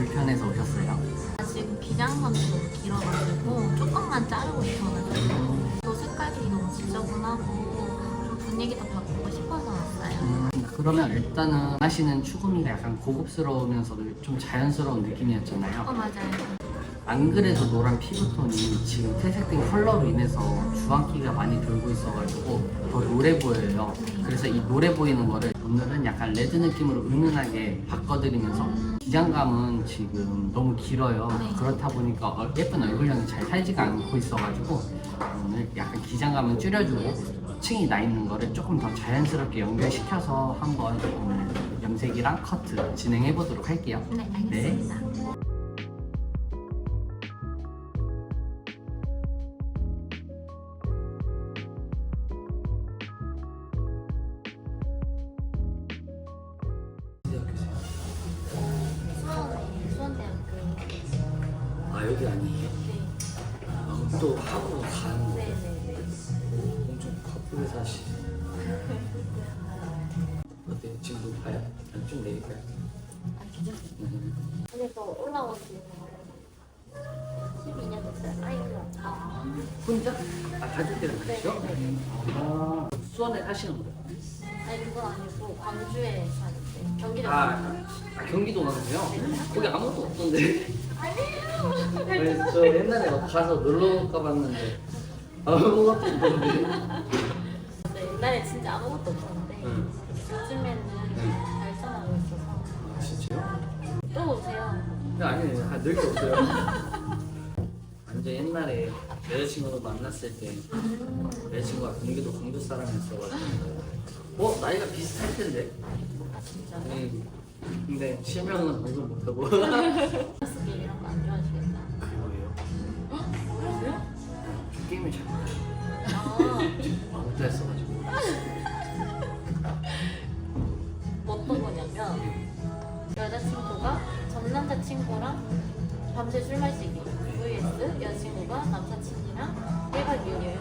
불편해서 오셨어요? 지금 기장감이 너무 길어가지고 조금만 자르고 싶어가지고 또 색깔이 너무 지저분하고 좀 분위기도 바꾸고 싶어서 왔어요. 음, 그러면 일단은 하시는 추구미가 약간 고급스러우면서도 좀 자연스러운 느낌이었잖아요. 어 맞아요. 안 그래도 노란 피부톤이 지금 퇴색된 컬러로 인해서 주황기가 많이 돌고 있어가지고 더 노래 보여요. 그래서 이 노래 보이는 거를 오늘은 약간 레드 느낌으로 은은하게 바꿔드리면서 기장감은 지금 너무 길어요. 네. 그렇다 보니까 어- 예쁜 얼굴형이 잘 살지가 않고 있어가지고 오늘 약간 기장감은 줄여주고 층이 나 있는 거를 조금 더 자연스럽게 연결시켜서 한번 오늘 염색이랑 커트 진행해 보도록 할게요. 네 알겠습니다. 수 아 여기 아니에요? 네. 아, 또 하고 가는 거 네네네. 엄청 바쁘게 사시네 어때요? 지금 높아요? 아니, 좀 내릴까요? 아 괜찮아요. 음. 그래서 올라온 지 12년 됐어요. 아이고. 아. 혼자? 아 가족들이랑 같이요? 네. 아 수원에 사시는 거예요? 아니 그건 아니고 광주에 사는데 경기도 아, 아 경기도 가세요? 거기 아무것도 없던데 아니에요. 저 옛날에 가서 놀러 가봤는데 아무것도 없던데 네, 옛날에 진짜 아무것도 없었는데 응. 요즘에는 응. 발전하고 있어서 아 진짜요? 또 오세요. 아니 아, 없어요 완전 옛날에 여자친구를 만났을 때 여자친구가 경기도 광주 사람이었어가지고 어? 나이가 비슷할 텐데 아 진짜. 네. 근데 실명은 방송 못하고 스피 이런 거 안 좋아하시겠다. 그거예요 그러세요? 저 게임을 잘 못해요 아 아무것도 했어가지고 어떤 거냐면 여자친구가 전 남자친구랑 밤새 술 마시기 vs 여자친구가 남사친이랑 1박 2일 여행.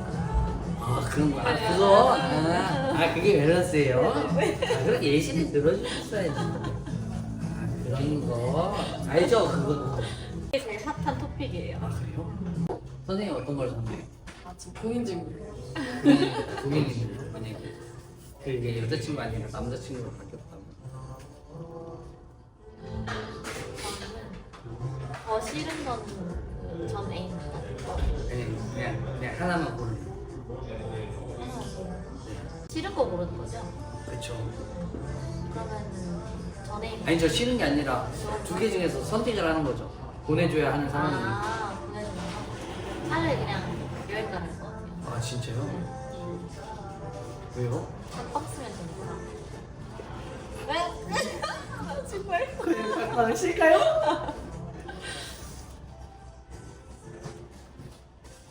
아 그런 거, 아 그거, 아, 아 그게 밸런스예요? 아 그럼 예시를 들어주셨어야지. 아 그런 거 알죠 그거. 이게 제일 핫한 토픽이에요. 아 그래요? 선생님 어떤 걸 선택해요? 아 지금 고민 중이에요. 고민입니다. 만약에 그게 여자친구 아니라 남자친구로 바뀌었다면. 저는 더 싫은 건전 애인보다 그냥 그냥 그냥 하나만 고르. 싫은 거 고르는 거죠? 그렇죠. 그러면 아니 저 싫은 게 아니라 두 개 중에서 선택을 하는 거죠. 보내줘야 하는 상황이. 아 보내주는 거? 차라리 그냥 여행 가는 거 같아요 아 진짜요? 왜요? 한 박스면 되니까 왜? 정말? 아 싫까요?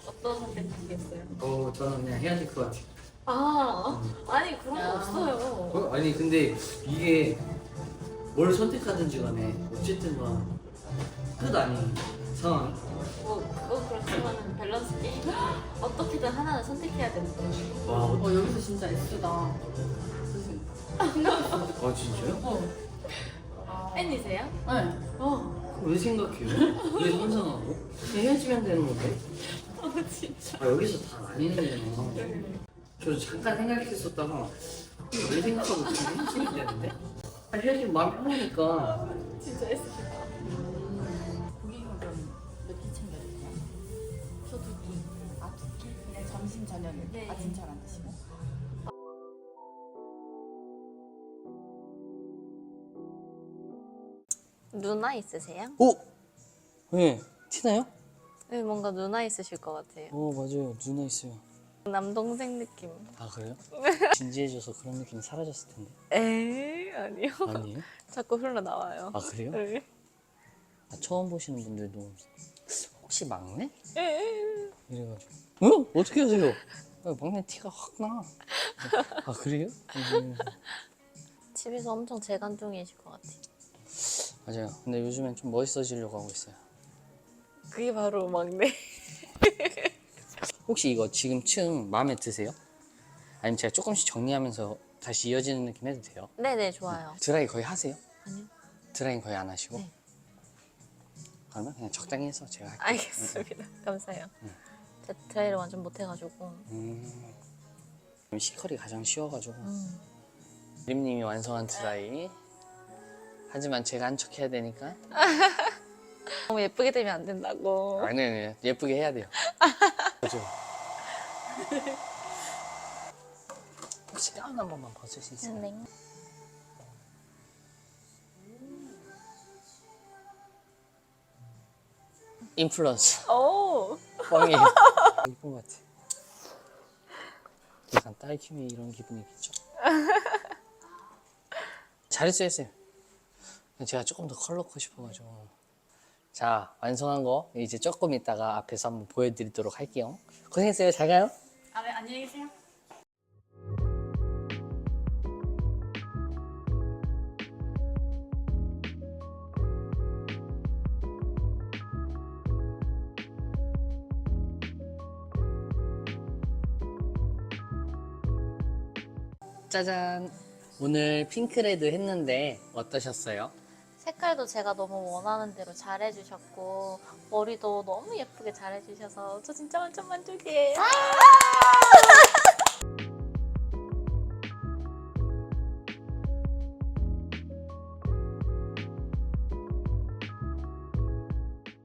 어떤 선택하시겠어요? 어 저는 그냥 헤어질 것 같아요. 아 아니 그런 거 야. 없어요 어, 아니 근데 이게 뭘 선택하든지 간에 어쨌든 간끝 아닌 상황 뭐 그건 그렇지만은 밸런스 게임 어떻게든 하나는 선택해야 되는 거예요 와어 여기서 진짜 S다. 아 진짜요? 어. 팬이세요? 네. 어왜 생각해요? 왜 상상하고? 그냥 헤어지면 되는 건데? 어, 진짜 아 여기서 다 아니는 거잖아 저 잠깐 생각했었다가 왜 생각하고 지금 헤어지면 되는데? 아 헤어지면 마음 편하니까 진짜 했습니다 고기는 그럼 몇끼 챙겨줄까요? 저두 끼. 아, 두 끼? 그냥 점심, 저녁을? 네. 아침 잘 안 드시고? 누나 있으세요? 오! 네 티나요? 네 뭔가 누나 있으실 것 같아요 어 맞아요 누나 있어요 남동생 느낌 아 그래요? 진지해져서 그런 느낌이 사라졌을 텐데 에이 아니요 아니에요? 자꾸 흘러 나와요 아 그래요? 네. 아, 처음 보시는 분들도 혹시 막내? 에이. 이래가지고 어? 어떻게 하세요? 아, 막내 티가 확 나. 아 그래요? 음, 집에서 엄청 재간둥이실 것 같아요 맞아요. 근데 요즘엔 좀 멋있어지려고 하고 있어요. 그게 바로 막내 혹시 이거 지금 층 마음에 드세요? 아니면 제가 조금씩 정리하면서 다시 이어지는 느낌 해도 돼요? 네네 좋아요 드라이 거의 하세요? 아니요 드라이 거의 안 하시고? 네. 그러면 그냥 적당히 해서 제가 할게요. 알겠습니다. 감사해요. 제 드라이를 완전 못해가지고. 음. 시컬이 가장 쉬워가지고 음. 림님이 완성한 드라이 하지만 제가 한 척 해야 되니까 너무 예쁘게 되면 안 된다고. 아니 아니 예쁘게 해야 돼요 그죠? 혹시 가운 한 번만 벗을 수 있어요? 네. 인플루언서 오. 뻥이에요 예쁜 것 같아 약간 딸 키우면 이런 기분이겠죠? 잘했어요 했어요 제가 조금 더컬 넣고 싶어가지고 자 완성한 거 이제 조금 있다가 앞에서 한번 보여드리도록 할게요 고생했어요 잘 가요 아, 네, 안녕히 계세요. 짜잔 오늘 핑크레드 했는데 어떠셨어요? 색깔도 제가 너무 원하는 대로 잘 해주셨고 머리도 너무 예쁘게 잘 해주셔서 저 진짜 완전 만족이에요.